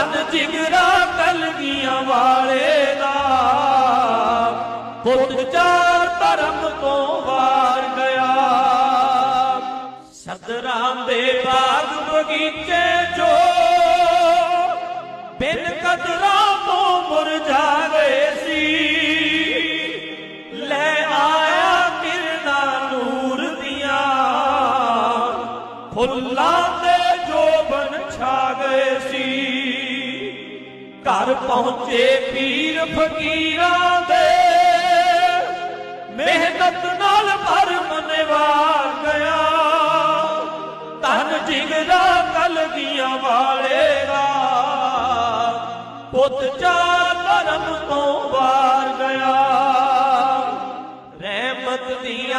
ਮਨ ਜਿਗਰਾ ਕਲਗੀਆਂ ਵਾਲੇ ਦਾ। ਪੁੱਤ ਚਾਰ ਧਰਮ ਤੋਂ ਵਾਰ ਗਿਆ। ਸਤਰਾਮ ਦੇ ਬਾਗ ਬਗੀਚੇ ਜੋ ਬਿਨ ਕਦਰਾਂ ਤੋਂ ਮੁਰਝਾ ਗਏ ਸੀ। ਲੈ ਆਇਆ ਕਿਰਨਾ ਨੂਰ ਦੀਆਂ। ਫੁੱਲਾਂ ਦੇ ਜੋ ਛਾ ਘਰ ਪਹੁੰਚੇ ਪੀਰ ਫਕੀਰਾਂ ਦੇ। ਮਿਹਨਤ ਨਾਲ ਭਰ ਮਨਵਾ ਗਿਆ। ਤਨ ਜਿਗਰਾ ਕਲਗੀਆਂ ਵਾਲੇਗਾ ਪੁੱਤ ਚਾ ਧਰਮ ਤੋਂ ਵਾਰ ਗਿਆ। ਰਹਿਮਤ ਦੀਆਂ